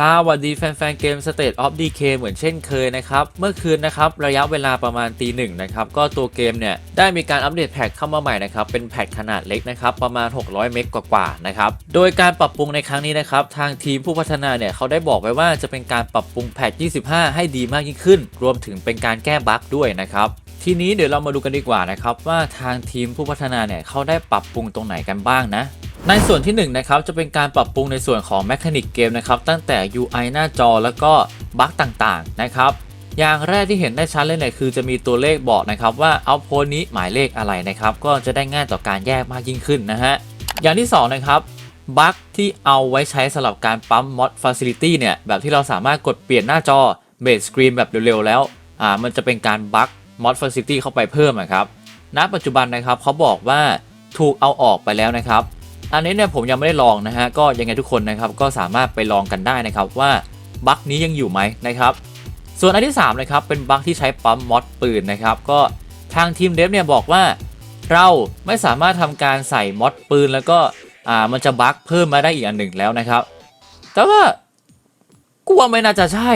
สวัสดีแฟนๆเกม State of Decay เหมือนเช่นเคยนะครับ เมื่อคืนนะครับระยะเวลาประมาณตีหนึ่งนะครับก็ตัวเกมเนี่ยได้มีการอัปเดตแพทเข้ามาใหม่นะครับเป็นแพทขนาดเล็กนะครับประมาณ 600 เมกกว่าๆนะครับโดยการปรับปรุงในครั้งนี้นะครับทางทีมผู้พัฒนาเนี่ยเขาได้บอกไว้ว่าจะเป็นการปรับปรุงแพท 25 ให้ดีมากยิ่งขึ้น รวมถึงเป็นการแก้บั๊กด้วยนะครับทีนี้เดี๋ยวเรามาดูกันดีกว่านะครับว่าทางทีมผู้พัฒนาเนี่ยเขาได้ปรับปรุงตรงไหนกันบ้างนะ ในส่วนที่1นงนะครับจะเป็นการปรับปรุงในส่วนของแมคานิกเกมนะครับตั้งแต่ UI หน้าจอแล้วก็บั๊กต่างๆนะครับอย่างแรกที่เห็นได้ชัดเลยเนี่ยคือจะมีตัวเลขบอกนะครับว่าเอาโพนี้หมายเลขอะไรนะครับก็จะได้ง่ายต่อการแยกมากยิ่งขึ้นนะฮะอย่างที่สองนะครับบั๊กที่เอาไว้ใช้สำหรับการปั๊ม mod facility เนี่ยแบบที่เราสามารถกดเปลี่ยนหน้าจอเบสสกรีนแบบเร็วๆแล้วอ่ามันจะเป็นการบั๊ก mod facility เข้าไปเพิ่มอะครับณปัจจุบันนะครับเขาบอกว่าถูกเอาออกไปแล้วนะครับ อันนี้เนี่ยผมยังไม่ได้ลองนะฮะก็ยังไงทุกคนนะครับก็สามารถไปลองกันได้นะครับว่าบั๊กนี้ยังอยู่ไหมนะครับส่วนอันที่3นะครับเป็นบั๊กที่ใช้ปั๊มมอดปืนนะครับก็ทางทีมเดฟเนี่ยบอกว่า เราไม่สามารถทำการใส่มอดปืน แล้วก็อ่ามันจะบั๊กเพิ่มมาได้อีกอันหนึ่งแล้วนะครับ แต่ว่ากูว่าไม่น่าจะใช่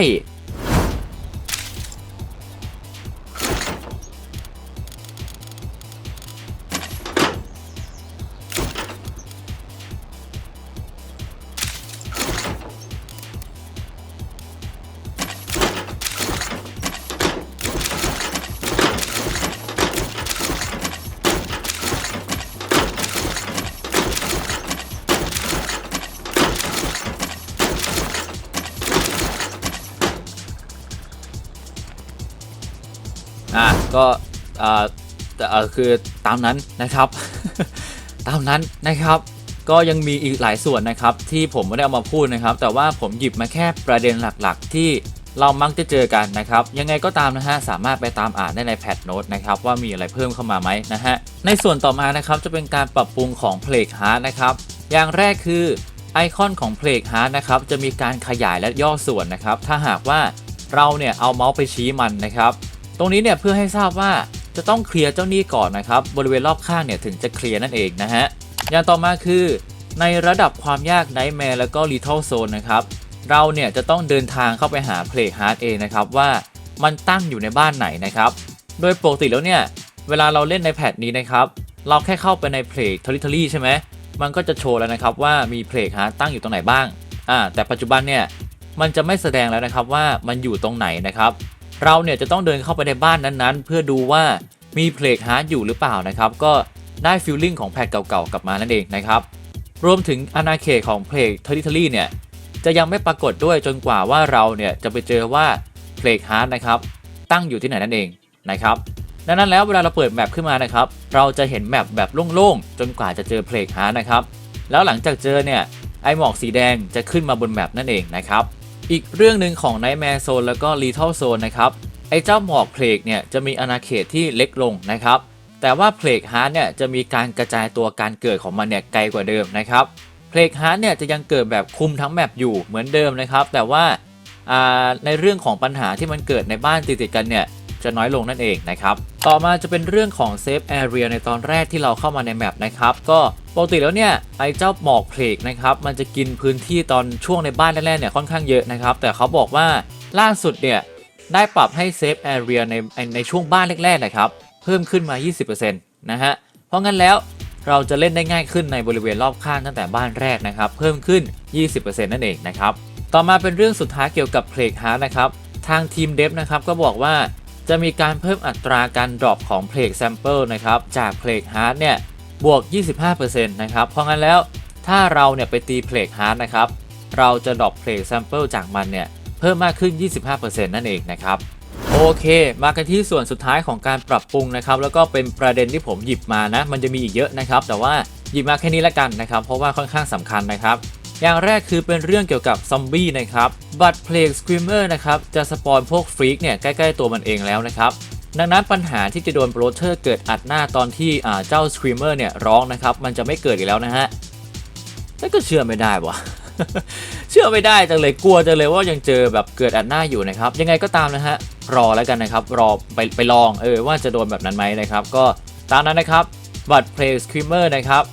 อะก็เอ่อแต่เอ่อคือตามนั้นนะครับ ตามนั้นนะครับ ก็ยังมีอีกหลายส่วนนะครับ ที่ผมไม่ได้เอามาพูดนะครับ แต่ว่าผมหยิบมาแค่ประเด็นหลักๆ ที่เรามักจะเจอกันนะครับ ยังไงก็ตามนะฮะ สามารถไปตามอ่านได้ในแพทโน้ตนะครับ ว่ามีอะไรเพิ่มเข้ามาไหมนะฮะ ในส่วนต่อมานะครับ จะเป็นการปรับปรุงของ p l a g u e Heart นะครับ อย่างแรกคือไอคอนของ p l a g u e Heart นะครับ จะมีการขยายและย่อส่วนนะครับ ถ้าหากว่าเราเนี่ยเอาเมาส์ไปชี้มันนะครับ ตรงนี้เนี่ยเพื่อให้ทราบว่าจะต้องเคลียร์เจ้าหนี้ก่อนนะครับ บริเวณรอบข้างเนี่ยถึงจะเคลียร์นั่นเองนะฮะอย่างต่อมาคือ ในระดับความยาก Nightmare แล้วก็ Lethal Zone นะครับเราเนี่ยจะต้องเดินทางเข้าไปหา Play Hard เองนะครับว่ามันตั้งอยู่ในบ้านไหนนะครับ โดยปกติแล้วเนี่ย เวลาเราเล่นในแพทนี้นะครับ เราแค่เข้าไปใน Play Territory ใช่ไหมมันก็จะโชว์แล้วนะครับว่ามี Play Hard ตั้งอยู่ตรงไหนบ้างอ่าแต่ปัจจุบันเนี่ยมันจะไม่แสดงแล้วนะครับว่ามันอยู่ตรงไหนนะครับ เราเนี่ยจะต้องเดินเข้าไปในบ้านนั้นๆ เพื่อดูว่ามีเพลกฮาร์ดอยู่หรือเปล่านะครับ ก็ได้ฟิลลิ่งของแพทเก่าๆกลับมานั่นเองนะครับ รวมถึงอาณาเขตของเพลกเทอริทอรี่เนี่ยจะยังไม่ปรากฏด้วยจนกว่าว่าเราเนี่ยจะไปเจอว่าเพลกฮาร์ดนะครับตั้งอยู่ที่ไหนนั่นเองนะครับดังนั้นแล้วเวลาเราเปิดแมปขึ้นมานะครับ เราจะเห็นแมปแบบโล่งๆ จนกว่าจะเจอเพลกฮาร์ดนะครับ แล้วหลังจากเจอเนี่ยไอหมอกสีแดงจะขึ้นมาบนแมปนั่นเองนะครับ อีกเรื่องหนึ่งของ Nightmare Zone แล้วก็ Lethal Zone นะครับไอ้เจ้าหมอกเพลกเนี่ยจะมีอาณาเขตที่เล็กลงนะครับ แต่ว่าเพลกฮาร์ดเนี่ยจะมีการกระจายตัวการเกิดของมันเนี่ยไกลกว่าเดิมนะครับเพลกฮาร์ดเนี่ยจะยังเกิดแบบคุมทั้งแมปอยู่เหมือนเดิมนะครับ แต่ว่าอ่าในเรื่องของปัญหาที่มันเกิดในบ้านติดๆกันเนี่ย จะน้อยลงนั่นเองนะครับ ต่อมาจะเป็นเรื่องของเซฟแอเรียในตอนแรกที่เราเข้ามาในแมปนะครับ ก็ปกติแล้วเนี่ยไอ้เจ้าหมอกเพลกนะครับ มันจะกินพื้นที่ตอนช่วงในบ้านแรกๆเนี่ยค่อนข้างเยอะนะครับ แต่เขาบอกว่าล่าสุดเนี่ยได้ปรับให้เซฟแอเรียในในช่วงบ้านแรกๆนะครับ เพิ่มขึ้นมา 20%นะฮะ เพราะงั้นแล้วเราจะเล่นได้ง่ายขึ้นในบริเวณรอบข้างตั้งแต่บ้านแรกนะครับ เพิ่มขึ้น 20%นั่นเองนะครับ ต่อมาเป็นเรื่องสุดท้ายเกี่ยวกับเพลกฮาร์นะครับ ทางทีมเดฟนะครับก็บอกว่า จะมีการเพิ่มอัตราการดรอปของเพลกแซมเปิลนะครับจากเพลกฮาร์ดเนี่ยบวก 25%นะครับเพราะงั้นแล้วถ้าเราเนี่ยไปตีเพลกฮาร์ดนะครับเราจะดรอปเพลกแซมเปิลจากมันเนี่ยเพิ่มมากขึ้น 25%นั่นเองนะครับโอเค มากันที่ส่วนสุดท้ายของการปรับปรุงนะครับแล้วก็เป็นประเด็นที่ผมหยิบมานะมันจะมีอีกเยอะนะครับ แต่ว่าหยิบมาแค่นี้ละกันนะครับ เพราะว่าค่อนข้างสำคัญนะครับ อย่างแรกคือเป็นเรื่องเกี่ยวกับซอมบี้นะครับ บัตรเพลงสครีมเมอร์นะครับจะสปอนพวกฟรีกเนี่ยใกล้ๆตัวมันเองแล้วนะครับดังนั้นปัญหาที่จะโดนโปรเทอร์เกิดอัดหน้าตอนที่เจ้าสครีมเมอร์เนี่ยร้องนะครับมันจะไม่เกิดอีกแล้วนะฮะแต่ก็เชื่อไม่ได้วะเชื่อไม่ได้จังเลยกลัวจังเลยว่ายังเจอแบบเกิดอัดหน้าอยู่นะครับ ยังไงก็ตามนะฮะรอแล้วกันนะครับ รอไปไปลองเออว่าจะโดนแบบนั้นไหมนะครับ ก็ตามนั้นนะครับบัตรเพลย์สครีมเมอร์นะครับ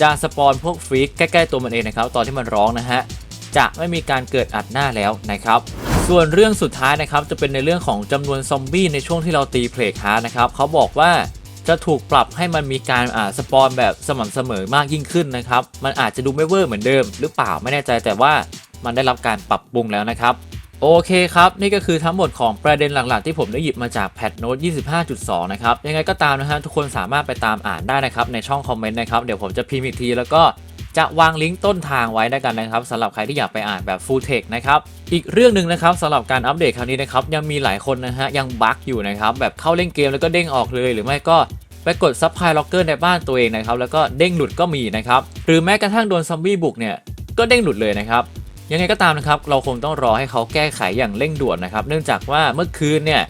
จะสปอนพวกฟรีกใกล้ ๆ ตัวมันเองนะครับ ตอนที่มันร้องนะฮะ จะไม่มีการเกิดอัดหน้าแล้วนะครับ ส่วนเรื่องสุดท้ายนะครับจะเป็นในเรื่องของจำนวนซอมบี้ในช่วงที่เราตีเพลกฮาร์นะครับเขาบอกว่าจะถูกปรับให้มันมีการอ่าสปอนแบบสม่ำเสมอมากยิ่งขึ้นนะครับ มันอาจจะดูไม่เวอร์เหมือนเดิม หรือเปล่าไม่แน่ใจแต่ว่ามันได้รับการปรับปรุงแล้วนะครับ โอเคครับ นี่ก็คือทั้งหมดของประเด็นหลักๆ ที่ผมได้หยิบมาจากแพทโน้ต25.2 นะครับ ยังไงก็ตามนะฮะทุกคนสามารถไปตามอ่านได้นะครับ ในช่องคอมเมนต์นะครับ เดี๋ยวผมจะพิมพ์อีกที แล้วก็จะวางลิงก์ต้นทางไว้ด้วยกันนะครับสำหรับใครที่อยากไปอ่านแบบ full text นะครับ อีกเรื่องหนึ่งนะครับสำหรับการอัปเดตครั้งนี้นะครับยังมีหลายคนนะฮะยังบั๊กอยู่นะครับแบบเข้าเล่นเกมแล้วก็เด้งออกเลยหรือไม่ก็ไปกดซับไพล็อกเกอร์ในบ้านตัวเองนะครับแล้วก็เด้งหลุดก็มีนะครับหรือแม้กระทั่งโดนซอมบี้บุกเนี่ยก็เด้งหลุดเลยนะครับ ยังไงก็ตามนะครับเราคงต้องรอให้เขาแก้ไขอย่างเร่งด่วนนะครับเนื่องจากว่าเมื่อคืนเนี่ย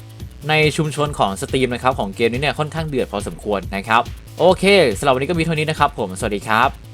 ในชุมชนของสตรีมนะครับของเกมนี้เนี่ยค่อนข้างเดือดพอสมควรนะครับโอเคสำหรับวันนี้ก็มีเท่านี้นะครับผมสวัสดีครับ